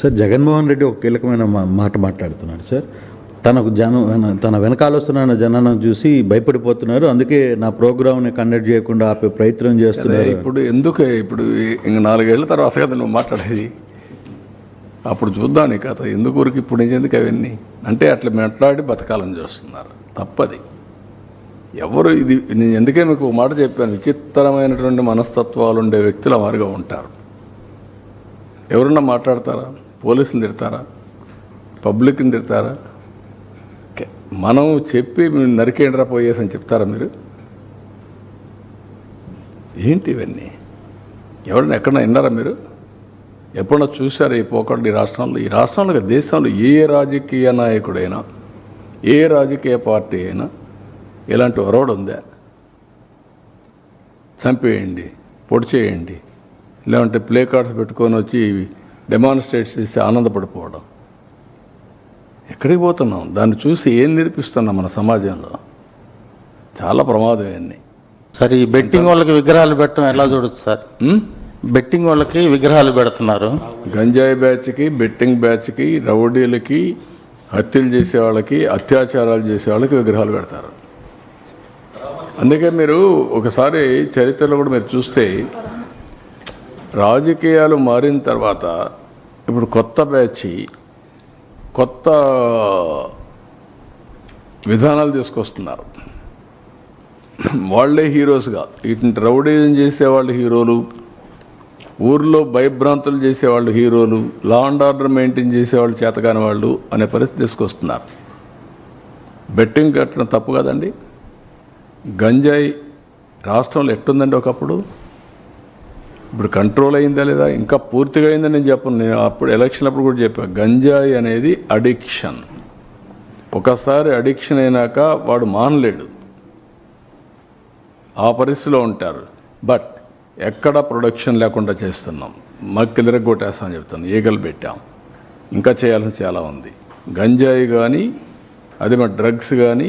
Sir Jaganmohan Reddy ఒక కీలకమైన మాట మాట్లాడుతున్నాడు సార్. తనకు జనం తన వెనకాల వస్తున్న జనాలను చూసి భయపడిపోతున్నారు. అందుకే నా ప్రోగ్రామ్ని కండక్ట్ చేయకుండా ఆపే ప్రయత్నం చేస్తున్నారు. ఇప్పుడు ఎందుకు ఇప్పుడు ఇంక నాలుగేళ్ళ తర్వాత కదా నువ్వు మాట్లాడేది? అప్పుడు చూద్దాం నీ కథ. ఎందుకు ఊరికి ఇప్పుడు ఎందుకు అవన్నీ? అంటే అట్లా మాట్లాడి బతకాలని చూస్తున్నారు. తప్పది. ఎవరు ఇది నేను ఎందుకే మీకు ఒక మాట చెప్పాను? విచిత్రమైనటువంటి మనస్తత్వాలు ఉండే వ్యక్తులు వారుగా ఉంటారు. ఎవరన్నా మాట్లాడతారా? పోలీసులు తిడతారా? పబ్లిక్ని తిడతారా? మనం చెప్పి మీరు నరికేండ్రా పోయేసి అని చెప్తారా మీరు? ఏంటి ఇవన్నీ? ఎవరైనా ఎక్కడన్నా విన్నారా మీరు? ఎప్పుడన్నా చూసారా ఈ పోకండి ఈ రాష్ట్రంలో? ఈ రాష్ట్రంలో దేశంలో ఏ రాజకీయ నాయకుడైనా ఏ రాజకీయ పార్టీ అయినా ఇలాంటి ఒరవడు ఉందా? చంపేయండి పొడిచేయండి లేదంటే ప్లే కార్డ్స్ పెట్టుకొని వచ్చి డెమాన్స్ట్రేట్ చేసి ఆనందపడిపోవడం. ఎక్కడికి పోతున్నాం? దాన్ని చూసి ఏం నేర్పిస్తున్నాం మన సమాజంలో? చాలా ప్రమాదం ఇవన్నీ. సార్ ఈ బెట్టింగ్ వాళ్ళకి విగ్రహాలు పెట్టడం ఎలా చూడొచ్చు సార్? బెట్టింగ్ వాళ్ళకి విగ్రహాలు పెడుతున్నారు. గంజాయి బ్యాచ్కి బెట్టింగ్ బ్యాచ్కి రౌడీలకి హత్యలు చేసే వాళ్ళకి అత్యాచారాలు చేసే వాళ్ళకి విగ్రహాలు పెడతారు. అందుకే మీరు ఒకసారి చరిత్రలో కూడా మీరు చూస్తే రాజకీయాలు మారిన తర్వాత ఇప్పుడు కొత్త బ్యాచ్ కొత్త విధానాలు తీసుకొస్తున్నారు. వాళ్ళే హీరోస్గా వీటిని రౌడీజం చేసేవాళ్ళు హీరోలు ఊర్లో భయభ్రాంతులు చేసేవాళ్ళు హీరోలు లా. అండ్ ఆర్డర్ మెయింటైన్ చేసేవాళ్ళు చేతకాని వాళ్ళు అనే పరిస్థితి తీసుకొస్తున్నారు. బెట్టింగ్ కట్టడం తప్పు కదండి. గంజాయి రాష్ట్రంలో ఎట్టుందండి ఒకప్పుడు? ఇప్పుడు కంట్రోల్ అయిందా లేదా? ఇంకా పూర్తిగా అయిందని నేను చెప్పను. నేను అప్పుడు ఎలక్షన్ అప్పుడు కూడా చెప్పాను గంజాయి అనేది అడిక్షన్ ఒకసారి అడిక్షన్ అయినాక వాడు మానలేడు. ఆ పరిస్థితిలో ఉంటారు. బట్ ఎక్కడ ప్రొడక్షన్ లేకుండా చేస్తున్నాం. మక్కిలిర కొట్టేస్తామని చెప్తాను ఈగలు పెట్టాం. ఇంకా చేయాల్సిన చాలా ఉంది. గంజాయి కానీ అది మా డ్రగ్స్ కానీ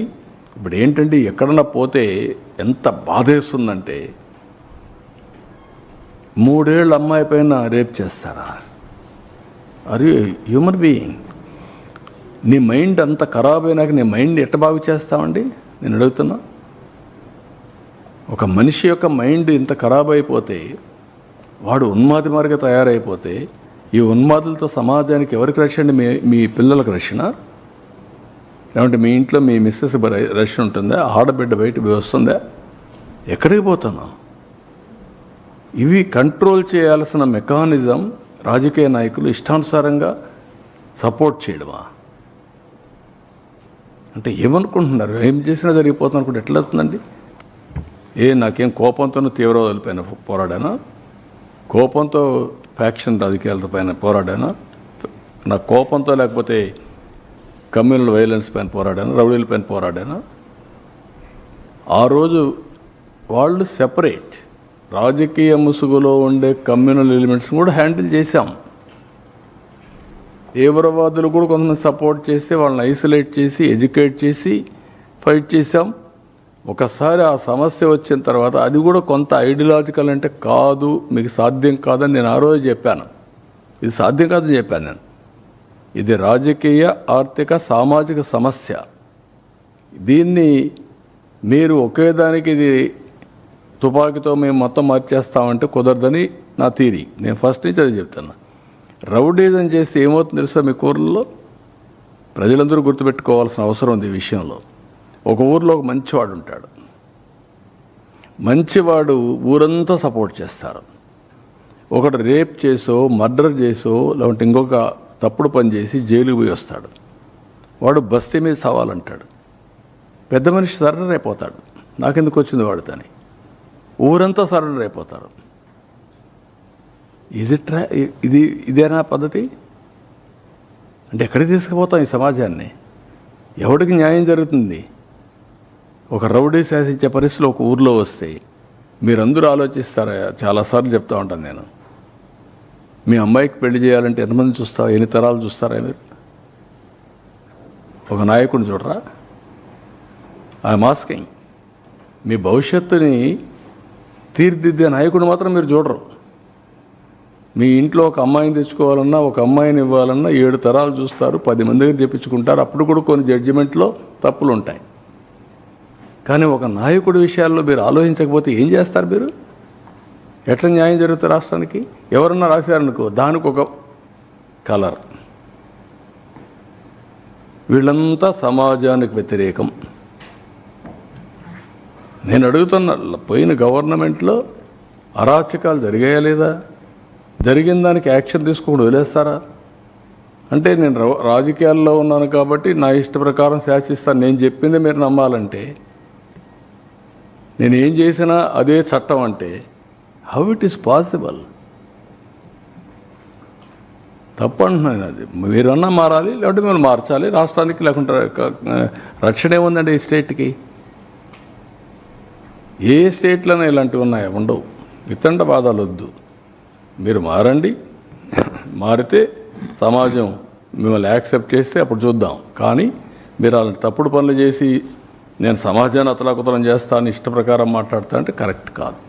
ఇప్పుడు ఏంటంటే ఎక్కడన్నా పోతే ఎంత బాధేస్తుందంటే మూడేళ్ళ అమ్మాయి పైన రేప్ చేస్తారా? అరే హ్యూమన్ బీయింగ్ నీ మైండ్ అంత ఖరాబ్ అయినాక నీ మైండ్ ఎట్ట బాగు చేస్తామండి నేను అడుగుతున్నా. ఒక మనిషి యొక్క మైండ్ ఇంత ఖరాబ్ అయిపోతే వాడు ఉన్మాది మార్గ తయారైపోతే ఈ ఉన్మాదులతో సమాజానికి ఎవరికి రక్షణ అండి? మీ మీ పిల్లలకు రక్షణ? లేదంటే మీ ఇంట్లో మీ మిస్సెస్ బ- రక్షణ ఉంటుందా? ఆడబిడ్డ బయట వస్తుందా? ఎక్కడికి పోతున్నాం ఇవి కంట్రోల్ చేయాల్సిన మెకానిజం రాజకీయ నాయకులు ఇష్టానుసారంగా సపోర్ట్ చేయడమా? అంటే ఏమనుకుంటున్నారు? ఏం చేసినా జరిగిపోతుంది అనుకుంటే ఎట్లా అవుతుందండి? ఏ నాకేం కోపంతోనూ తీవ్రవాదుల పైన పోరాడానా? కోపంతో ఫ్యాక్షన్ రాజకీయాల పైన పోరాడానా? నా కోపంతో లేకపోతే కమ్యూనల్ వైలెన్స్ పైన పోరాడాను? రౌడీల పైన పోరాడానా? ఆ రోజు వాళ్ళు సెపరేట్ రాజకీయ ముసుగులో ఉండే కమ్యూనల్ ఎలిమెంట్స్ కూడా హ్యాండిల్ చేశాం. తీవ్రవాదులు కూడా కొంతమంది సపోర్ట్ చేసి వాళ్ళని ఐసోలేట్ చేసి ఎడ్యుకేట్ చేసి ఫైట్ చేశాం. ఒకసారి ఆ సమస్య వచ్చిన తర్వాత అది కూడా కొంత ఐడియలాజికల్ అంటే కాదు మీకు సాధ్యం కాదని నేను ఆ రోజు చెప్పాను. ఇది సాధ్యం కాదని చెప్పాను నేను. ఇది రాజకీయ ఆర్థిక సామాజిక సమస్య. దీన్ని మీరు ఒకే దానికి ఇది తుపాకీతో మేము మొత్తం మార్చేస్తామంటే కుదరదని నా థీరీ నేను ఫస్ట్ నుంచి అది చెప్తున్నా. రౌడీజం చేస్తే ఏమవుతుంది తెలుసా మీ కూరల్లో ప్రజలందరూ గుర్తుపెట్టుకోవాల్సిన అవసరం ఉంది ఈ విషయంలో. ఒక ఊర్లో ఒక మంచివాడు ఉంటాడు. మంచివాడు ఊరంతా సపోర్ట్ చేస్తారు. ఒకడు రేప్ చేసో మర్డర్ చేసో లేదంటే ఇంకొక తప్పుడు పని చేసి జైలుకి పోయి వస్తాడు. వాడు బస్తీ మీద సవాలంటాడు. పెద్ద మనిషి సరైన అయిపోతాడు. నాకెందుకు వచ్చింది వాడితోని? ఊరంతా సరెండర్ అయిపోతారు ఇది ట్రా ఇది ఇదేనా పద్ధతి? అంటే ఎక్కడికి తీసుకుపోతాం ఈ సమాజాన్ని? ఎవడికి న్యాయం జరుగుతుంది? ఒక రౌడీ శాసించే పరిస్థితులు ఒక ఊర్లో వస్తే మీరందరూ ఆలోచిస్తారా? చాలాసార్లు చెప్తా ఉంటాను నేను. మీ అమ్మాయికి పెళ్ళి చేయాలంటే ఎంతమంది చూస్తారా? ఎన్ని తరాలు చూస్తారా మీరు? ఒక నాయకుడిని చూడరా? ఆ మాస్కింగ్ మీ భవిష్యత్తుని తీర్దిద్దే నాయకుడు మాత్రం మీరు చూడరు. మీ ఇంట్లో ఒక అమ్మాయిని తెచ్చుకోవాలన్నా ఒక అమ్మాయిని ఇవ్వాలన్నా ఏడు తరాలు చూస్తారు పది మందికి తెప్పించుకుంటారు. అప్పుడు కూడా కొన్ని జడ్జిమెంట్లో తప్పులు ఉంటాయి. కానీ ఒక నాయకుడి విషయాల్లో మీరు ఆలోచించకపోతే ఏం చేస్తారు మీరు? ఎట్లా న్యాయం జరుగుతుంది రాష్ట్రానికి? ఎవరన్నా రాశారనుకో దానికి ఒక కలర్. వీళ్ళంతా సమాజానికి వ్యతిరేకం. నేను అడుగుతున్న పోయిన గవర్నమెంట్లో అరాచకాలు జరిగాయా లేదా? జరిగిన దానికి యాక్షన్ తీసుకోకుండా వదిలేస్తారా? అంటే నేను రా- రాజకీయాల్లో ఉన్నాను కాబట్టి నా ఇష్ట ప్రకారం శాసిస్తాను. నేను చెప్పింది మీరు నమ్మాలంటే నేను ఏం చేసినా అదే చట్టం అంటే హౌ ఇట్ ఈస్ పాసిబుల్ తప్పంటున్నాను అది. మీరన్నా మారాలి లేకపోతే మీరు మార్చాలి. రాష్ట్రానికి లేకుంటే రక్షణ ఏముందండి ఈ స్టేట్కి? ఏ స్టేట్లోనే ఇలాంటివి ఉన్నాయా? ఉండవు. వితండ బాధలు వద్దు. మీరు మారండి. మారితే సమాజం మిమ్మల్ని యాక్సెప్ట్ చేస్తే అప్పుడు చూద్దాం. కానీ మీరు అలాంటి తప్పుడు పనులు చేసి నేను సమాజాన్ని అతలాకుతలం చేస్తాను ఇష్ట ప్రకారం మాట్లాడతా అంటే కరెక్ట్ కాదు.